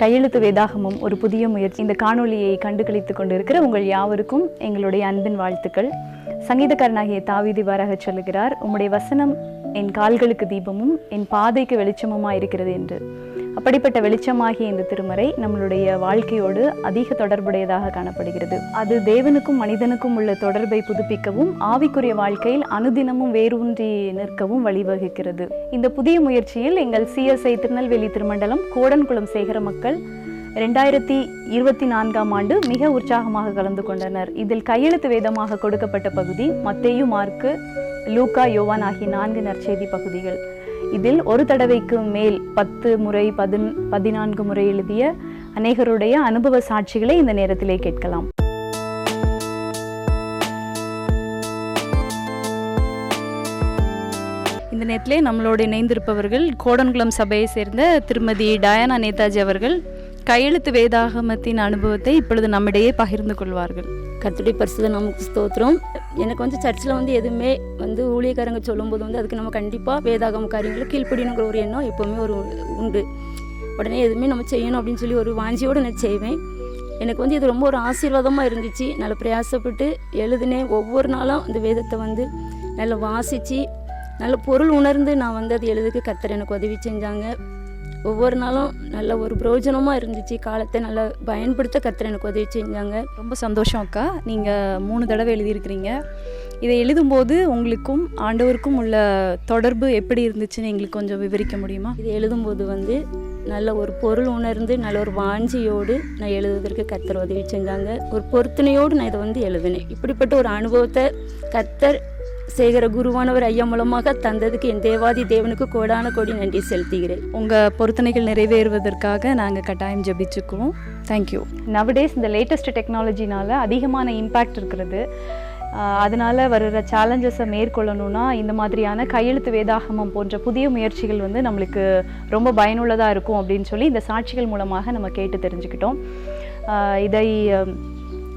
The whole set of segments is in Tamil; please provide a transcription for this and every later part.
கையெழுத்து வேதாகமும் ஒரு புதிய முயற்சி. இந்த காணொலியை கண்டுகளித்துக் கொண்டிருக்கிற உங்கள் யாவருக்கும் எங்களுடைய அன்பின் வாழ்த்துக்கள். சங்கீதக்காரனாகிய தாவிதி இவ்வாறாக சொல்லுகிறார் உம்முடைய வசனம் என் கால்களுக்கு தீபமும் என் பாதைக்கு வெளிச்சமுமா இருக்கிறது என்று. அப்படிப்பட்ட வெளிச்சமாகிய இந்த திருமறை நம்மளுடைய வாழ்க்கையோடு அதிக தொடர்புடையதாக காணப்படுகிறது. அது தேவனுக்கும் மனிதனுக்கும் உள்ள தொடர்பை புதுப்பிக்கவும் ஆவிக்குரிய வாழ்க்கையில் அனுதினமும் வேரூன்றி நிற்கவும் வழிவகுக்கிறது. இந்த புதிய முயற்சியில் எங்கள் சிஎஸ்ஐ திருநெல்வேலி திருமண்டலம் கோடன்குளம் சேகர மக்கள் ரெண்டாயிரத்தி இருபத்தி நான்காம் ஆண்டு மிக உற்சாகமாக கலந்து கொண்டனர். இதில் கையெழுத்து வேதமாக கொடுக்கப்பட்ட பகுதி மத்தேயு மார்க்கு லூகா யோவான் ஆகிய நான்கு நற்செய்தி பகுதிகள். இதில் ஒரு தடவைக்கு மேல் பத்து முறை பதின் பதினான்கு முறை எழுதிய அநேகருடைய அனுபவ சாட்சிகளை இந்த நேரத்திலே கேட்கலாம். இந்த நேரத்திலே நம்மளோடு இணைந்திருப்பவர்கள் கோடன்குளம் சபையை சேர்ந்த திருமதி டயானா நேதாஜி அவர்கள் கையெழுத்து வேதாகமத்தின் அனுபவத்தை இப்பொழுது நம்மிடையே பகிர்ந்து கொள்வார்கள். கர்த்தருடைய பரிசுத நமக்கு ஸ்தோத்திரம். எனக்கு வந்து சர்ச்சில் வந்து எதுவுமே வந்து ஊழியக்காரங்க சொல்லும்போது வந்து அதுக்கு நம்ம கண்டிப்பாக வேதாகம காரியங்களை கீழ்ப்படினுங்கிற ஒரு எண்ணம் எப்போவுமே ஒரு உண்டு. உடனே எதுவுமே நம்ம செய்யணும் அப்படின்னு சொல்லி ஒரு வாஞ்சியோடு நான் செய்வேன். எனக்கு வந்து இது ரொம்ப ஒரு ஆசீர்வாதமாக இருந்துச்சு. நல்ல பிரயாசப்பட்டு எழுதினேன். ஒவ்வொரு நாளும் அந்த வேதத்தை வந்து நல்லா வாசித்து நல்ல பொருள் உணர்ந்து நான் வந்து அது எழுதுக்கு கத்தர் எனக்கு உதவி செஞ்சாங்க. ஒவ்வொரு நாளும் நல்ல ஒரு பிரயோஜனமாக இருந்துச்சு. காலத்தை நல்லா பயன்படுத்த கர்த்தர் எனக்கு உதவி செஞ்சாங்க. ரொம்ப சந்தோஷம் அக்கா. நீங்கள் மூணு தடவை எழுதியிருக்கிறீங்க. இதை எழுதும்போது உங்களுக்கும் ஆண்டவருக்கும் உள்ள தொடர்பு எப்படி இருந்துச்சுன்னு எங்களுக்கு கொஞ்சம் விவரிக்க முடியுமா? இது எழுதும்போது வந்து நல்ல ஒரு பொருள் உணர்ந்து நல்ல ஒரு வாஞ்சியோடு நான் எழுதுவதற்கு கத்தர் உதவி செஞ்சாங்க. ஒரு பொருத்தனையோடு நான் இதை வந்து எழுதினேன். இப்படிப்பட்ட ஒரு அனுபவத்தை கத்தர் சேகர குருவானவர் ஐயா மூலமாக தந்ததுக்கு என் தேவாதி தேவனுக்கு கோடான கோடி நன்றி செலுத்துகிறேன். உங்கள் பொருத்தனைகள் நிறைவேறுவதற்காக நாங்கள் கட்டாயம் ஜெபிச்சுக்குவோம். தேங்க்யூ நவடேஸ் இந்த லேட்டஸ்ட் டெக்னாலஜினால அதிகமான இம்பேக்ட் இருக்கிறது. அதனால வருகிற சேலஞ்சஸை மேற்கொள்ளணும்னா இந்த மாதிரியான கையெழுத்து வேதாகமம் போன்ற புதிய முயற்சிகள் வந்து நம்மளுக்கு ரொம்ப பயனுள்ளதாக இருக்கும் அப்படின்னு சொல்லி இந்த சாட்சிகள் மூலமாக நம்ம கேட்டு தெரிஞ்சுக்கிட்டோம். இதை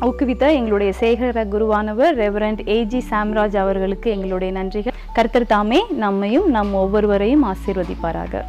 ஊக்குவித்த எங்களுடைய சேகர குருவானவர் ரெவரண்ட் ஏஜி சாம்ராஜ் அவர்களுக்கு எங்களுடைய நன்றிகள். கர்த்தர் தாமே நம்மையும் நம் ஒவ்வொருவரையும் ஆசீர்வதிப்பாராக.